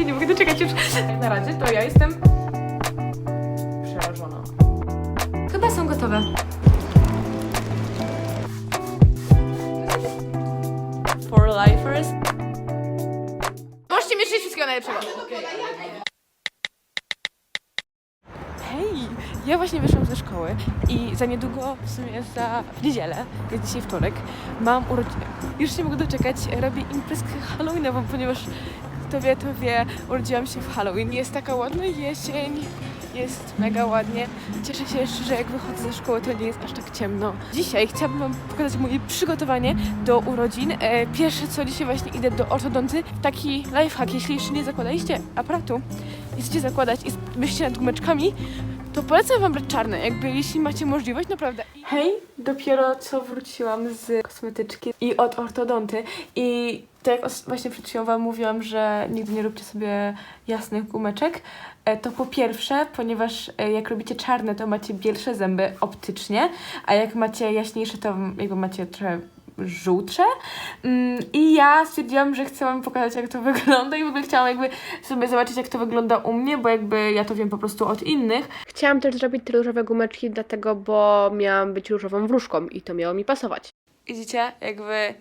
się nie mogę doczekać już. Na razie to ja jestem przerażona. Chyba są gotowe. For lifers. Możecie mi życzyć wszystkiego najlepszego. Hej, ja właśnie wyszłam ze szkoły i za niedługo, w sumie za w niedzielę, jest dzisiaj wtorek, mam urodziny. Już nie mogę doczekać, robię imprezkę halloweenową, ponieważ kto wie, to wie, urodziłam się w Halloween. Jest taka ładna jesień, jest mega ładnie. Cieszę się jeszcze, że jak wychodzę ze szkoły, to nie jest aż tak ciemno. Dzisiaj chciałabym Wam pokazać moje przygotowanie do urodzin. E, pierwsze co, dzisiaj właśnie idę do ortodonty. Taki lifehack, jeśli jeszcze nie zakładaliście aparatu, i chcecie zakładać i myślicie nad gumeczkami, to polecam Wam brać czarne, jakby jeśli macie możliwość, naprawdę. Hej, dopiero co wróciłam z kosmetyczki i od ortodonty i tak jak właśnie przed chwilą Wam mówiłam, że nigdy nie róbcie sobie jasnych gumeczek, e, to po pierwsze, ponieważ e, jak robicie czarne, to macie bielsze zęby optycznie, a jak macie jaśniejsze, to jakby macie trochę żółtsze. Mm, I ja stwierdziłam, że chcę wam pokazać, jak to wygląda i w ogóle chciałam jakby sobie zobaczyć, jak to wygląda u mnie, bo jakby ja to wiem po prostu od innych. Chciałam też zrobić te różowe gumeczki, dlatego, bo miałam być różową wróżką i to miało mi pasować. Widzicie, jakby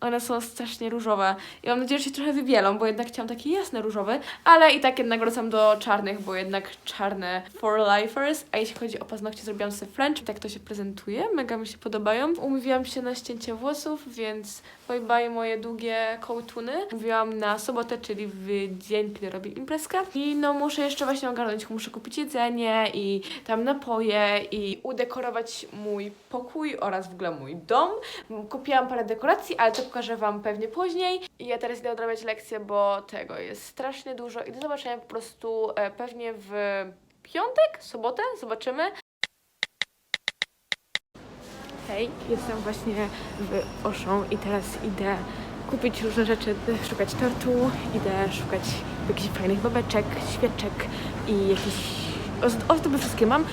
one są strasznie różowe. I mam nadzieję, że się trochę wybielą, bo jednak chciałam takie jasne różowe, ale i tak jednak wracam do czarnych, bo jednak czarne for lifers. A jeśli chodzi o paznokcie, zrobiłam sobie French. Tak to się prezentuje, mega mi się podobają. Umówiłam się na ścięcie włosów, więc bye bye moje długie kołtuny. Mówiłam na sobotę, czyli w dzień, kiedy robię imprezkę. I no muszę jeszcze właśnie ogarnąć, muszę kupić jedzenie i tam napoje i udekorować mój pokój oraz w ogóle mój dom. Kupiłam parę dekoracji, ale to pokażę Wam pewnie później. I ja teraz idę odrabiać lekcję, bo tego jest strasznie dużo i do zobaczenia po prostu e, pewnie w piątek, sobotę, zobaczymy. Hej, jestem właśnie w Auchan i teraz idę kupić różne rzeczy, idę szukać tortu, idę szukać jakichś fajnych babeczek, świeczek i jakichś... oz- Ozdoby wszystkie mam.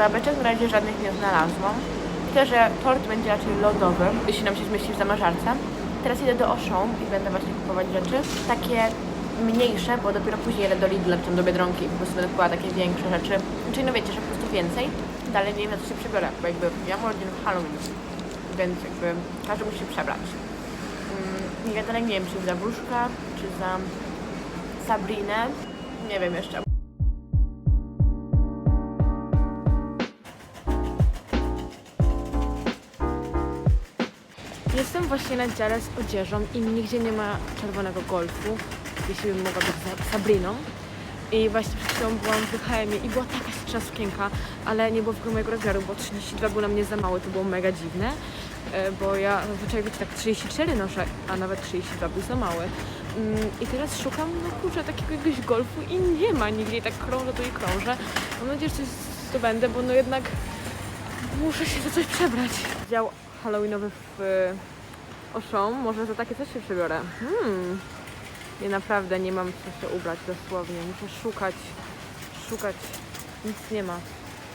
Babeczek na razie żadnych nie znalazłam. Myślę, że tort będzie raczej lodowy, jeśli nam się zmieści w zamrażarce. Teraz idę do Auchan i będę właśnie kupować rzeczy. Takie mniejsze, bo dopiero później jadę do Lidla czy do Biedronki, po prostu będę kupowała takie większe rzeczy. Czyli no wiecie, że po prostu więcej. Dalej nie wiem, na co się przebiorę, bo jakby ja mam rodzinę Halloween, więc jakby każdy musi się przebrać. Mm, Ja dalej nie wiem, czy za wróżka, czy za Sabrinę. Nie wiem jeszcze. Właśnie na dziale z odzieżą i nigdzie nie ma czerwonego golfu, jeśli bym mogła być Sabriną. I właśnie przed chwilą byłam w HM i była taka śliczna sukienka, ale nie było w ogóle mojego rozmiaru, bo 32 był na mnie za mały, to było mega dziwne, e, bo ja zazwyczaj wiecie, tak 34 noszę, a nawet 32 był za mały. Mm, I teraz szukam, no kurczę, takiego jakiegoś golfu i nie ma nigdzie, tak krążę tu i krążę. Mam nadzieję, że coś zdobędę, bo no jednak muszę się za coś przebrać. Dział halloweenowy w Auchan, może za takie coś się przebiorę. Hmm. Nie, naprawdę nie mam co się ubrać dosłownie. Muszę szukać, szukać. Nic nie ma.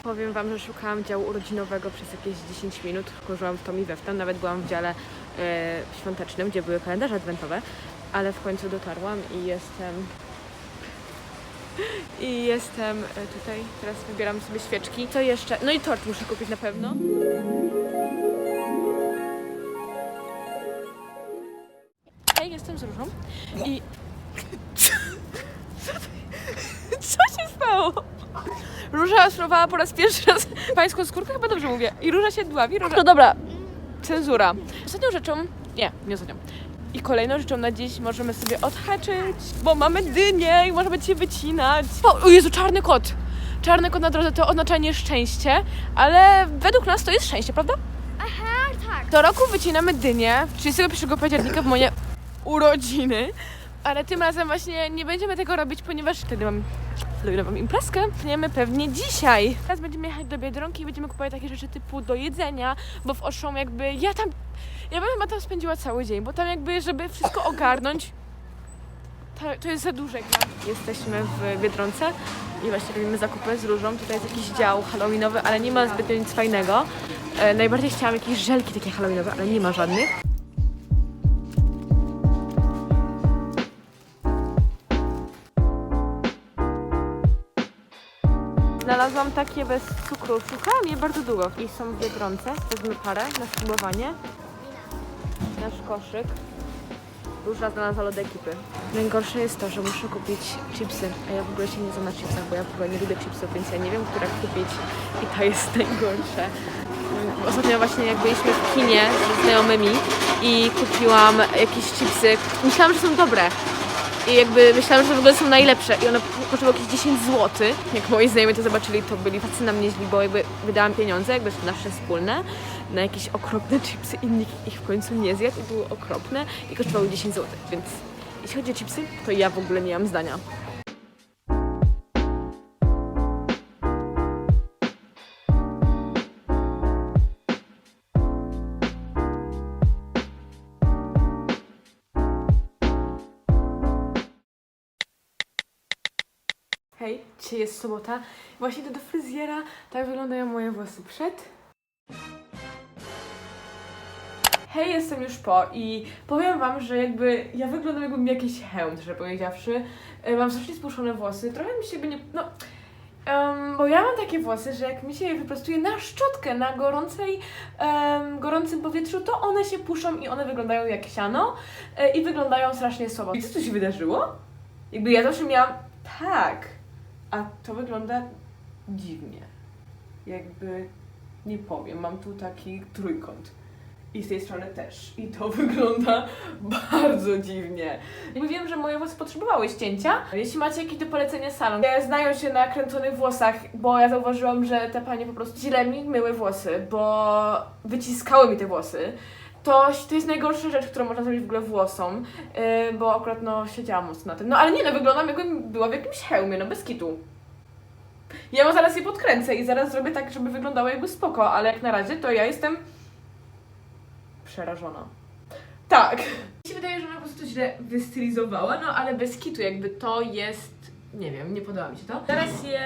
Powiem Wam, że szukałam działu urodzinowego przez jakieś 10 minut. Kurzyłam w tom i. Nawet byłam w dziale e, świątecznym, gdzie były kalendarze adwentowe. Ale w końcu dotarłam i jestem... I jestem e, tutaj. Teraz wybieram sobie świeczki. Co jeszcze? No i tort muszę kupić na pewno. Jestem z Różą i... Co się stało? Róża spróbowała po raz pierwszy raz pańską skórkę, chyba dobrze mówię. I Róża się dławi. Róża... No dobra, cenzura. Ostatnią rzeczą... Nie, nie ostatnią. I kolejną rzeczą na dziś możemy sobie odhaczyć, bo mamy dynię i możemy dzisiaj wycinać. O, o Jezu, czarny kot! Czarny kot na drodze to oznacza nieszczęście, ale według nas to jest szczęście, prawda? Aha, tak. Co roku wycinamy dynię 31 października w moje urodziny, ale tym razem właśnie nie będziemy tego robić, ponieważ wtedy mam Halloweenową imprezkę. Tniemy pewnie dzisiaj. Teraz będziemy jechać do Biedronki i będziemy kupować takie rzeczy typu do jedzenia, bo w Auchan jakby ja tam, ja bym chyba tam spędziła cały dzień, bo tam jakby, żeby wszystko ogarnąć, to, to jest za duże. Jesteśmy w Biedronce i właśnie robimy zakupy z różą. Tutaj jest jakiś dział halloweenowy, ale nie ma zbytnio nic fajnego. E, najbardziej chciałam jakieś żelki takie halloweenowe, ale nie ma żadnych. Znalazłam takie bez cukru. Szukałam je bardzo długo. I są w Biedronce. Wezmę parę na spróbowanie. Nasz koszyk. Różna znalazła lody ekipy. Najgorsze jest to, że muszę kupić chipsy, a ja w ogóle się nie znam na chipsach, bo ja w ogóle nie lubię chipsów, więc ja nie wiem, które kupić i to jest najgorsze. Ostatnio właśnie jak byliśmy w kinie ze znajomymi i kupiłam jakieś chipsy, myślałam, że są dobre. I jakby myślałam, że w ogóle są najlepsze i one kosztowały jakieś 10 zł. Jak moi znajomi to zobaczyli, to byli tacy na mnie źli, bo jakby wydałam pieniądze, jakby to nasze wspólne, na jakieś okropne chipsy i nikt ich w końcu nie zjadł i były okropne i kosztowały 10 zł. Więc jeśli chodzi o chipsy, to ja w ogóle nie mam zdania. Hej, dzisiaj jest sobota. Właśnie idę do fryzjera. Tak wyglądają moje włosy przed. Hej, jestem już po i powiem wam, że jakby ja wyglądam jakbym jakiś hełm, że powiedziawszy. E, Mam strasznie spuszczone włosy. Trochę mi się jakby nie... No... em, bo ja mam takie włosy, że jak mi się je wyprostuje na szczotkę, na gorącej, em, gorącym powietrzu, to one się puszczą i one wyglądają jak siano e, i wyglądają strasznie słabo. I co tu się wydarzyło? Jakby ja zawsze miałam tak, a to wygląda dziwnie. Jakby nie powiem, mam tu taki trójkąt. I z tej strony też. I to wygląda bardzo dziwnie. Jakby wiem, że moje włosy potrzebowały ścięcia. Jeśli macie jakieś do polecenia salon, znają się na kręconych włosach, bo ja zauważyłam, że te panie po prostu źle mi myły włosy, bo wyciskały mi te włosy. To, to jest najgorsza rzecz, którą można zrobić w ogóle włosom, yy, bo akurat no siedziałam mocno na tym. No ale nie no, wyglądam jakbym była w jakimś hełmie, no bez kitu. Ja mu zaraz je podkręcę i zaraz zrobię tak, żeby wyglądało jakby spoko, ale jak na razie to ja jestem przerażona. Tak. Mi się wydaje, że ona po prostu źle wystylizowała, no ale bez kitu jakby to jest... Nie wiem, nie podoba mi się to. Teraz je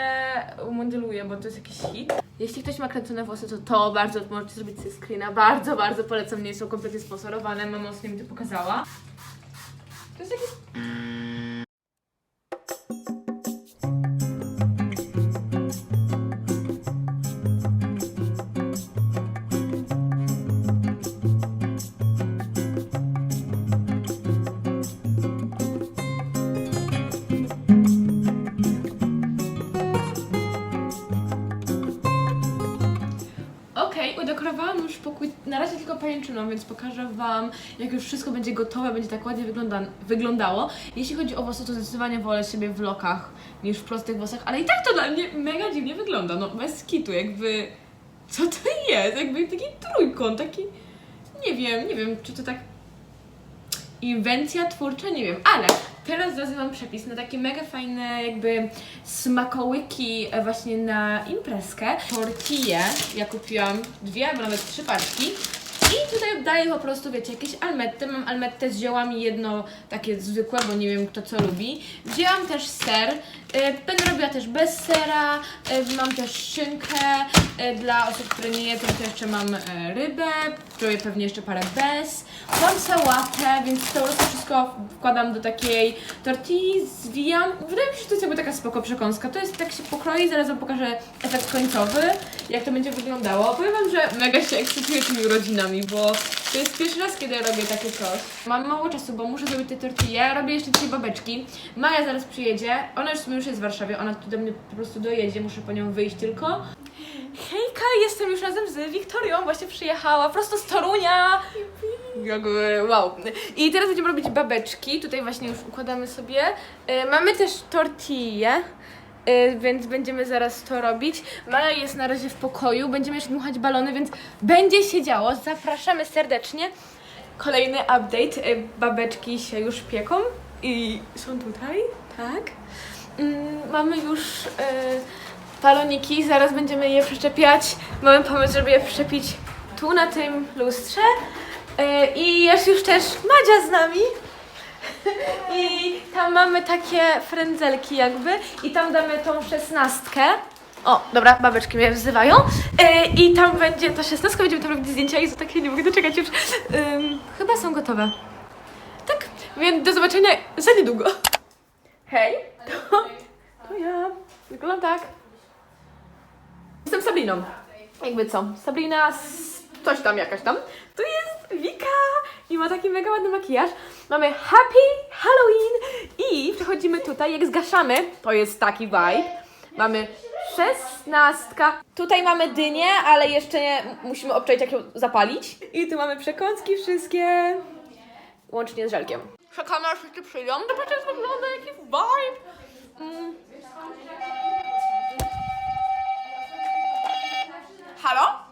umodeluję, bo to jest jakiś hit. Jeśli ktoś ma kręcone włosy, to to bardzo możecie zrobić sobie screena. Bardzo, bardzo polecam. Nie są kompletnie sponsorowane. Mama ostatnio mi to pokazała. To jest jakiś... Okej, udekorowałam już pokój na razie tylko pajęczyną, więc pokażę Wam, jak już wszystko będzie gotowe, będzie tak ładnie wygląda, wyglądało. Jeśli chodzi o włosy, to zdecydowanie wolę siebie w lokach niż w prostych włosach, ale i tak to dla mnie mega dziwnie wygląda, no bez kitu, jakby... Co to jest? Jakby taki trójkąt, taki... Nie wiem, nie wiem, czy to tak... Inwencja twórcza, nie wiem, ale teraz zdradzę Wam przepis na takie mega fajne jakby smakołyki e, właśnie na imprezkę. Tortille, ja kupiłam dwie albo nawet trzy paczki. I tutaj daję po prostu, wiecie, jakieś almetty. Mam almettę z ziołami, jedno takie zwykłe, bo nie wiem kto co lubi. Wzięłam też ser. E, Będę robiła też bez sera. E, Mam też szynkę. E, Dla osób, które nie jedzą, to jeszcze mam rybę. Zrobię pewnie jeszcze parę bez. Mam sałatę, więc to wszystko wkładam do takiej tortilli, zwijam. Wydaje mi się, że to jest jakby taka spoko przekąska. To jest tak się pokroi, zaraz Wam pokażę efekt końcowy, jak to będzie wyglądało. Powiem Wam, że mega się ekscytuję tymi urodzinami, bo to jest pierwszy raz, kiedy robię takie coś. Mam mało czasu, bo muszę zrobić te tortille. Robię jeszcze dzisiaj babeczki. Maja zaraz przyjedzie. Ona już już jest w Warszawie. Ona tu do mnie po prostu dojedzie. Muszę po nią wyjść tylko. Hejka, jestem już razem z Wiktorią. Właśnie przyjechała prosto z Torunia. Jakby, wow. I teraz będziemy robić babeczki. Tutaj właśnie już układamy sobie. E, mamy też tortille. E, Więc będziemy zaraz to robić. Maja jest na razie w pokoju, będziemy jeszcze dmuchać balony, więc będzie się działo. Zapraszamy serdecznie. Kolejny update. e, Babeczki się już pieką i są tutaj, tak. Mm, Mamy już e, baloniki, zaraz będziemy je przyczepiać. Mamy pomysł, żeby je przyczepić tu na tym lustrze. I jest już też Madzia z nami. I tam mamy takie frędzelki jakby i tam damy tą szesnastkę. O, dobra, babeczki mnie wzywają. Yy, I tam będzie ta szesnastka, będziemy tam robić zdjęcia i takie nie mogę doczekać już. Chyba są gotowe. Tak, więc do zobaczenia za niedługo. Hej, to, to ja. Wyglądam tak. Jestem Sabriną. Jakby co? Sabrina z... coś tam jakaś tam. Tu jest Wika i ma taki mega ładny makijaż. Mamy Happy Halloween i przechodzimy tutaj, jak zgaszamy, to jest taki vibe. Mamy szesnastka. Tutaj mamy dynię, ale jeszcze nie, musimy obczaić jak ją zapalić. I tu mamy przekąski wszystkie, łącznie z żelkiem. Czekamy aż wszyscy przyjdą. Zobaczcie jak wygląda, jaki vibe. Mm. Halo?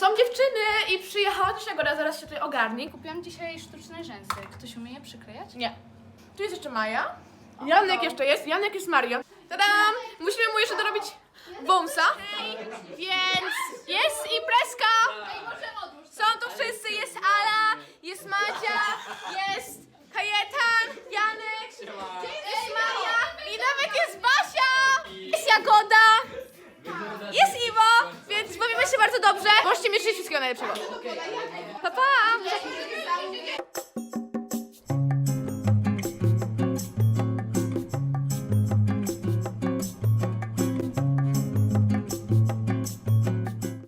Są dziewczyny i przyjechała też Jagoda, zaraz się tutaj ogarni. Kupiłam dzisiaj sztuczne rzęsy. Ktoś umie je przyklejać? Nie. Tu jest jeszcze Maja. Janek jeszcze jest, Janek jest Mario. Tadam! Musimy mu jeszcze dorobić wąsa. Więc jest imprezka! Są tu wszyscy, jest Ala, jest Madzia, jest Kajetan, Janek, się bardzo dobrze. Możecie mi życzyć wszystkiego najlepszego. Pa, pa!